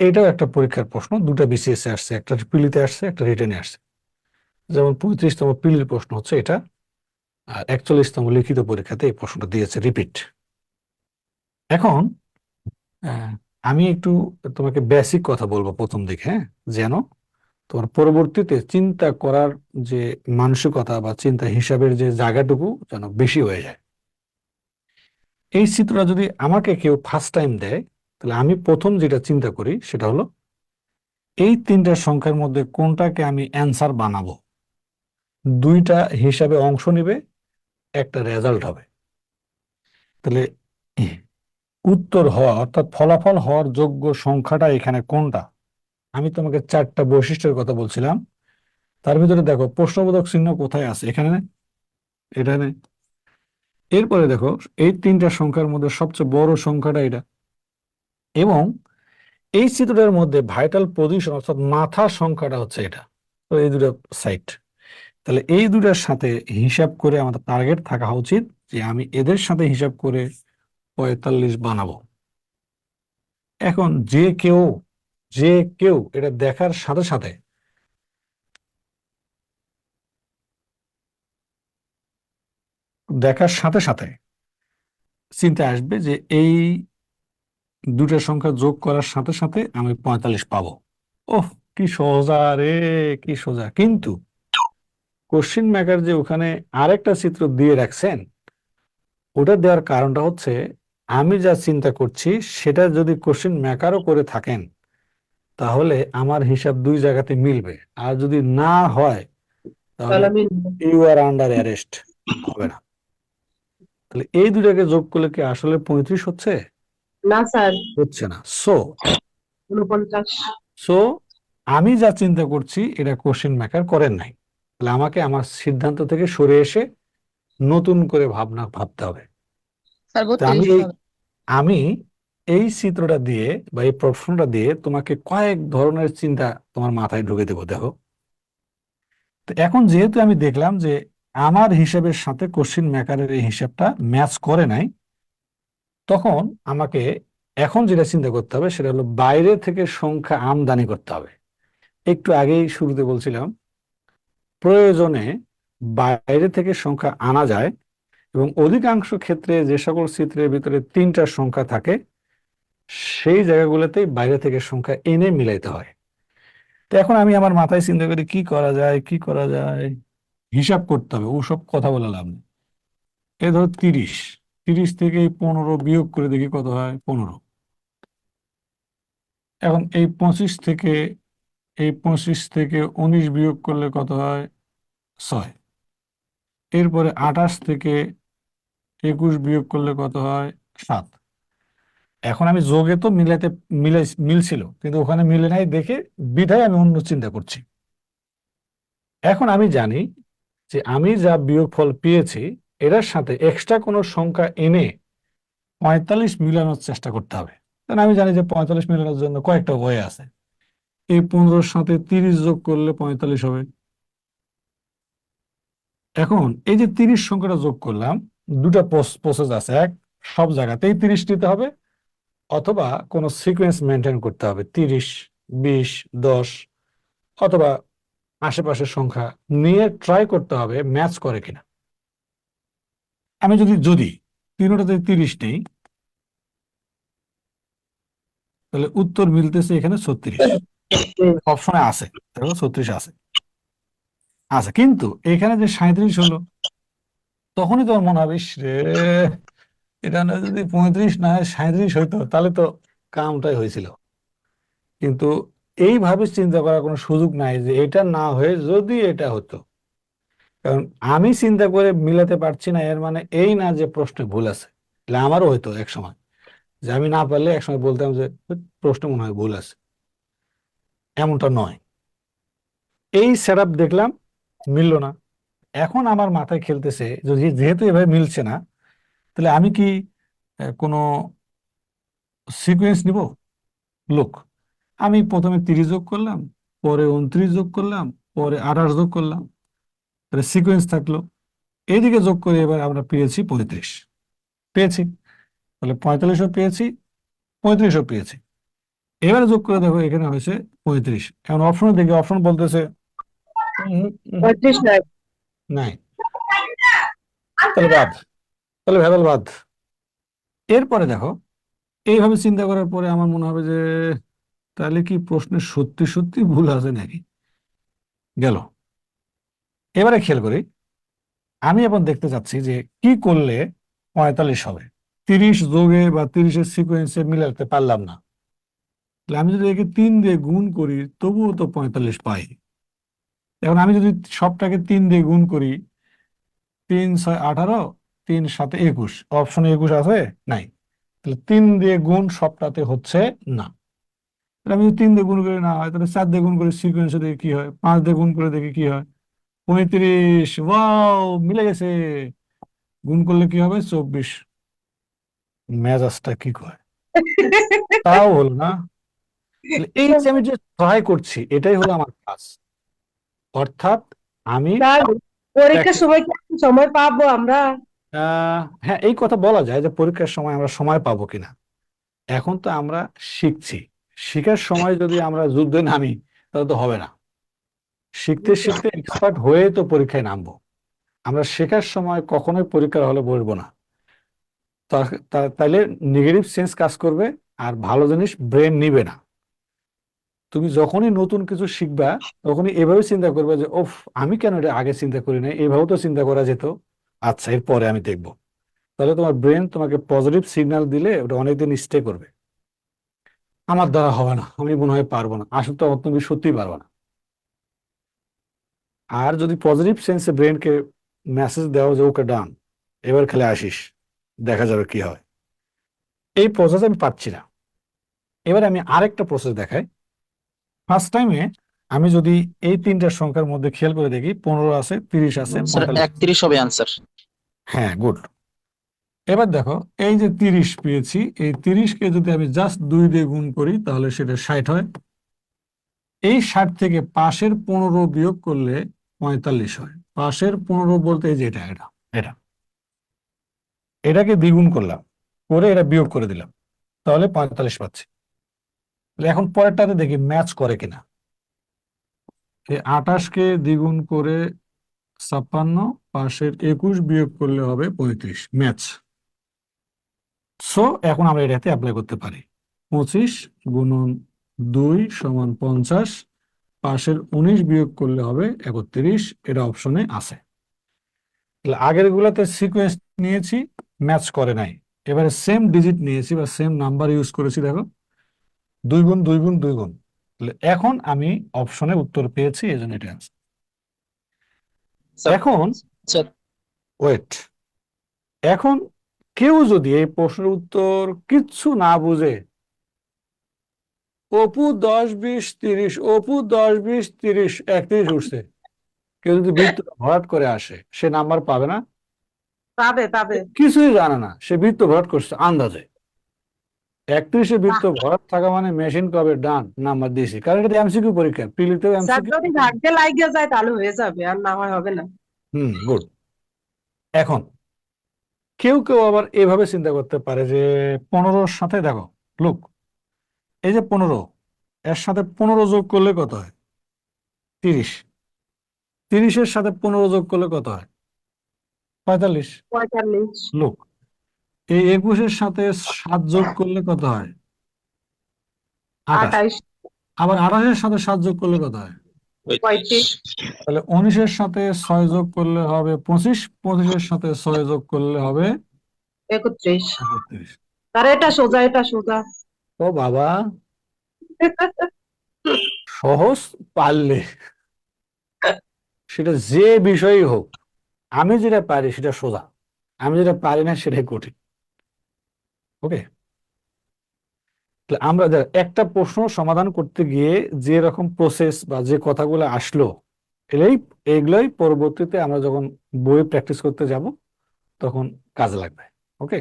এটাও একটা পরীক্ষার প্রশ্ন। দুটা বিসিএস এ আসছে, একটা পিলিতে আসছে, একটা রিটেনে আসছে। যেমন পঁয়ত্রিশতম পিলির প্রশ্ন হচ্ছে এটা, আর একচল্লিশতম লিখিত পরীক্ষাতে এই প্রশ্নটা দিয়েছে রিপিট এখন আমি একটু তোমাকে বেসিক কথা বলব প্রথম দিকে হ্যাঁ? যেন তোমার পরবর্তীতে চিন্তা করার যে মানসিকতা বা চিন্তা হিসাবের যে জায়গাটুকু যেন বেশি হয়ে যায়। এই চিত্রটা যদি আমাকে কেউ ফার্স্ট টাইম দেয় তাহলে আমি প্রথম যেটা চিন্তা করি সেটা হলো এই তিনটা সংখ্যার মধ্যে কোনটাকে আমি অ্যান্সার বানাবো? দুইটা হিসাবে অংশ নিবে, একটা রেজাল্ট হবে। তাহলে উত্তর হওয়া অর্থাৎ ফলাফল হওয়ার যোগ্য সংখ্যাটা এখানে কোনটা? আমি তোমাকে চারটা বৈশিষ্ট্যের কথা বলছিলাম। তার ভিতরে দেখো, প্রশ্নবোধক চিহ্ন কোথায় আছে? এখানে? এখানে এরপরে দেখো, এই তিনটা সংখ্যার মধ্যে সবচেয়ে বড় সংখ্যাটা এটা। এবং এই চিত্রটার মধ্যে ভাইটাল পজিশন অর্থাৎ মাথার সংখ্যাটা হচ্ছে এটা। তো এই দুটো সাইট তাহলে এই দুটার সাথে হিসাব করে আমাদের টার্গেট থাকা উচিত যে আমি এদের সাথে হিসাব করে পঁয়তাল্লিশ বানাবো। এখন যে কেউ যে কেউ এটা দেখার সাথে সাথে দেখার সাথে সাথে চিন্তা আসবে যে এই দুটা সংখ্যা যোগ করার সাথে সাথে আমি পঁয়তাল্লিশ পাবো। ওহ কি সোজা রে কি সোজা। কিন্তু কোশ্চিন মেকার যে ওখানে আরেকটা চিত্র দিয়ে রাখছেন ওটা দেওয়ার কারণটা হচ্ছে আমি যা চিন্তা করছি সেটা যদি কোশ্চিন মেকারও করে থাকেন তাহলে আমার হিসাব দুই জায়গাতে মিলবে। আর যদি না হয় তাহলে ইউ আর আন্ডার অ্যারেস্ট হবে না। তাহলে এই দুটাকে যোগ করলে কি আসলে পঁয়ত্রিশ হচ্ছে? না স্যার। হচ্ছে না। সো উনপঞ্চাশ সো আমি যা চিন্তা করছি এটা কোশ্চেন মেকার করেন নাই। তাহলে আমাকে আমার সিদ্ধান্ত থেকে সরে এসে নতুন করে ভাবনা ভাবতে হবে। আমি এই আমি এই চিত্রটা দিয়ে বা এই প্রশ্নটা দিয়ে তোমাকে কয়েক ধরনের চিন্তা তোমার মাথায় ঢুকে দেবো দেখো। তো এখন যেহেতু আমি দেখলাম যে আমার হিসাবের সাথে কোশ্চিন মেকারের এই হিসাবটা ম্যাচ করে নাই তখন আমাকে এখন যেটা চিন্তা করতে হবে সেটা হলো বাইরে থেকে সংখ্যা আমদানি করতে হবে। একটু আগেই শুরুতে বলছিলাম, প্রয়োজনে বাইরে থেকে সংখ্যা আনা যায় এবং অধিকাংশ ক্ষেত্রে যে সকল চিত্রের ভিতরে তিনটা সংখ্যা থাকে, সেই জায়গাগুলোতেই বাইরে থেকে সংখ্যা এনে মিলাইতে হয়। তো এখন আমি আমার মাথায় চিন্তা করি, কি করা যায়, কি করা যায়? হিসাব করতে হবে, ওসব কথা বলে লাভ নেই। এই ধরো তিরিশ। তিরিশ থেকে পনেরো বিয়োগ করে দেখি কত হয়? পনেরো। এখন এই পঁচিশ থেকে, এই পঁচিশ থেকে উনিশ বিয়োগ করলে কত হয়? ছয়। এরপরে আঠাশ থেকে একুশ বিয়োগ করলে কত হয়? সাত। এখন আমি যোগে তো মিলাতে মিলাই, মিলছিল, কিন্তু ওখানে মিলে নাই দেখে বিধায় আমি অন্য চিন্তা করছি। এখন আমি জানি যে আমি যা বিয়োগফল পেয়েছি এটার সাথে এক্সট্রা কোনো সংখ্যা এনে পঁয়তাল্লিশ মিলানোর চেষ্টা করতে হবে। কারণ আমি জানি যে পঁয়তাল্লিশ মিলানোর জন্য কয়েকটা ওয়ে আছে। এই পনেরোর সাথে তিরিশ যোগ করলে পঁয়তাল্লিশ হবে। এখন এই যে তিরিশ সংখ্যাটা যোগ করলাম, দুটা প্রসেস আছে। এক, সব জায়গাতেই তিরিশ নিতে হবে, অথবা কোনো সিকোয়েন্স মেনটেন করতে হবে। তিরিশ, বিশ, দশ, অথবা আশেপাশের সংখ্যা নিয়ে ট্রাই করতে হবে ম্যাচ করে কিনা। আমি যদি যদি তিনটাতে তিরিশ নেই তাহলে উত্তর মিলতেছে এখানে ছত্রিশ। অপশনে আছে দেখো ছত্রিশ আছে। আচ্ছা কিন্তু এখানে যে সাঁত্রিশ হলো তখনই তোমার মনে হবে রে এটা না যদি পঁয়ত্রিশ না হয় সাঁত্রিশ হইতো তাহলে তো কামটাই হয়েছিল। কিন্তু এইভাবে চিন্তা করার কোনো সুযোগ নাই যে এটা না হয়ে যদি এটা হতো। কারণ আমি চিন্তা করে মিলাতে পারছি না, এর মানে এই না যে প্রশ্নে ভুল আছে। তাহলে আমারও হয়তো এক সময় যে আমি না পারলে একসময় বলতাম যে প্রশ্ন মনে হয় ভুল আছে। এমনটা নয়। এই সেট দেখলাম, মিলল না। এখন আমার মাথায় খেলতেছে, যদি যেহেতু এভাবে মিলছে না, তাহলে আমি কি কোনো সিকোয়েন্স নিব? লোক। আমি প্রথমে তিরিশ যোগ করলাম, পরে উনত্রিশ যোগ করলাম, পরে আঠাশ যোগ করলাম। তাহলে সিকোয়েন্স থাকল। এইদিকে যোগ করে এবার আমরা পেয়েছি পঁয়ত্রিশ। পেয়েছি। তাহলে পঁয়তাল্লিশও পেয়েছি পঁয়ত্রিশও পেয়েছি। এবারে যোগ করে দেখো এখানে হয়েছে পঁয়ত্রিশ। এখন অপশনে দেখি অপশন বলতেছে নাই। নাই। তাহলে বাদ। তাহলে ভেদাল বাদ। এরপরে দেখো এইভাবে চিন্তা করার পরে আমার মনে হবে যে তাহলে কি প্রশ্নে সত্যি সত্যি ভুল আছে নাকি? গেল। এবারে খেয়াল করি, আমি এখন দেখতে চাচ্ছি যে কি করলে পঁয়তাল্লিশ হবে। তিরিশ যোগে বা তিরিশের সিকোয়েন্সে মিলাতে পারলাম না। তাহলে আমি যদি একে তিন দিয়ে গুণ করি, তবুও তো পঁয়তাল্লিশ পাই। এখন আমি যদি সবটাকে তিন দিয়ে গুণ করি, তিন ছয় আঠারো, তিন সাথে একুশ অপশনে একুশ আছে? নাই। তাহলে তিন দিয়ে গুণ সবটাতে হচ্ছে না। আমি যদি তিন দিয়ে গুণ করে, না হয়, তাহলে চার দিয়ে গুণ করে সিকোয়েন্সে দেখি কি হয়, পাঁচ দিয়ে গুণ করে দেখি কি হয়। পঁয়ত্রিশ ওয়াও মিলে গেছে। গুণ করলে কি হবে? চব্বিশ। মেজাজটা কি কয়? তাও হলো না? এই যে আমি যে ট্রাই করছি এটাই হলো আমার কাজ অর্থাৎ আমি পরীক্ষার সময় সময় পাবো আমরা? হ্যাঁ এই কথা বলা যায় যে পরীক্ষার সময় আমরা সময় পাবো কিনা। এখন তো আমরা শিখছি। শিখার সময় যদি আমরা যুদ্ধে নামি তাহলে তো হবে না। শিখতে শিখতে এক্সপার্ট হয়ে তো পরীক্ষায় নামবো। আমরা শেখার সময় কখনোই পরীক্ষার হলে বসবো না। তা- তা- তাইলে নেগেটিভ সেন্স কাজ করবে আর ভালো জিনিস ব্রেন নিবে না। তুমি যখনই নতুন কিছু শিখবা তখনই এভাবে চিন্তা করবে যে ওফ আমি কেন এটা আগে চিন্তা করি না এভাবেও তো চিন্তা করা যেত। আচ্ছা এরপরে আমি দেখব। তাহলে তোমার ব্রেন তোমাকে পজিটিভ সিগন্যাল দিলে ওটা অনেকদিন স্টে করবে। আমার দ্বারা হবে না। আমি মনে হয় পারব না। আসলে তো তুমি সত্যিই পারব না। আর যদি পজিটিভ সেন্সে ব্রেনকে মেসেজ দেওয়া যে ওকে ডান এবার খেলে আসিস দেখা যাবে কি হয়। এই প্রসেস আমি পাচ্ছি না। এবার আমি আরেকটা প্রসেস দেখাই। ফার্স্ট টাইমে আমি যদি এই তিনটা সংখ্যার মধ্যে খেয়াল করে দেখি পনেরো আছে তিরিশ আছে একত্রিশ হবে আনসার হ্যাঁ গুড এবার দেখো এই যে তিরিশ পেয়েছি এই তিরিশকে যদি আমি জাস্ট দুই দিয়ে গুণ করি তাহলে সেটা ষাট হয়। এই ষাট থেকে পাশের পনেরো বিয়োগ করলে পঁয়তাল্লিশ হয়। পাশের পনেরো বলতে যে এটা এটা এটা। এটাকে দ্বিগুণ করলাম, করে এটা বিয়োগ করে দিলাম। তাহলে পঁয়তাল্লিশ পাচ্ছি। এখন পরেরটাতে দেখি ম্যাচ করে কিনা। এই আঠাশকে দ্বিগুণ করে ছাপ্পান্ন পাশের একুশ বিয়োগ করলে হবে পঁয়ত্রিশ। ম্যাচ। সো এখন আমরা এটাতে অ্যাপ্লাই করতে পারি। পঁচিশ গুণন দুই সমান পঞ্চাশ পাশের উনিশ বিয়োগ করলে হবে একত্রিশ এটা অপশনে আছে। তাহলে আগের গুলাতে সিকোয়েন্স নিয়েছি ম্যাচ করে নাই। এবারে সেম ডিজিট নিয়েছি বা সেম নাম্বার ইউজ করেছি দেখো। দুই গুণ দুই গুণ দুই গুণ। তাহলে এখন আমি অপশনে উত্তর পেয়েছি এই জন্য এটা এখন ওয়েট এখন কেউ যদি এই প্রশ্নের উত্তর কিচ্ছু না বুঝে অপু দশ বিশ তিরিশ অপু দশ বিশ তিরিশ একত্রিশ উঠছে। কেউ যদি বৃত্ত ভরাট করে আসে সে নাম্বার পাবে না? পাবে পাবে। কিছুই জানে না সে বৃত্ত ভরাট করছে আন্দাজে। একত্রিশে বৃত্ত ভরাট থাকা মানে মেশিন কবে ডান নাম্বার দিয়েছি। কারণ এটা এমসিকিউ পরীক্ষা প্রিলিতেও এমসিকিউ যদি ভাগ্যে লাগিয়ে যায় তাহলে হয়ে যাবে আর না হয় হবে না। হুম গুড এখন কেউ কেউ আবার এভাবে চিন্তা করতে পারে যে পনেরোর সাথে দেখো লুক এই যে পনেরো এর সাথে পনেরো যোগ করলে কত হয়? তিরিশ। তিরিশের সাথে পনেরো যোগ করলে কত হয়? পঁয়তাল্লিশ। পঁয়তাল্লিশ। লুক। এই একুশের সাথে সাত যোগ করলে কত হয়? আঠাশ। আবার আঠাশের সাথে সাত যোগ করলে কত হয়? তাহলে উনিশের সাথে ছয় যোগ করলে হবে পঁচিশ পঁচিশের সাথে ছয় যোগ করলে হবে একত্রিশ। একত্রিশ। তার এটা সোজা এটা সোজা। ও বাবা। সহজ পারলে। সেটা যে বিষয়ই হোক, আমি যেটা পারি সেটা সোজা, আমি যেটা পারি না সেটাই কঠিন। ওকে? আমরা একটা প্রশ্ন সমাধান করতে গিয়ে যে রকম প্রসেস বা যে কথাগুলো আসলো, এলেই, এগুলোই পরবর্তীতে আমরা যখন বই প্র্যাকটিস করতে যাব, তখন কাজে লাগবে। ওকে?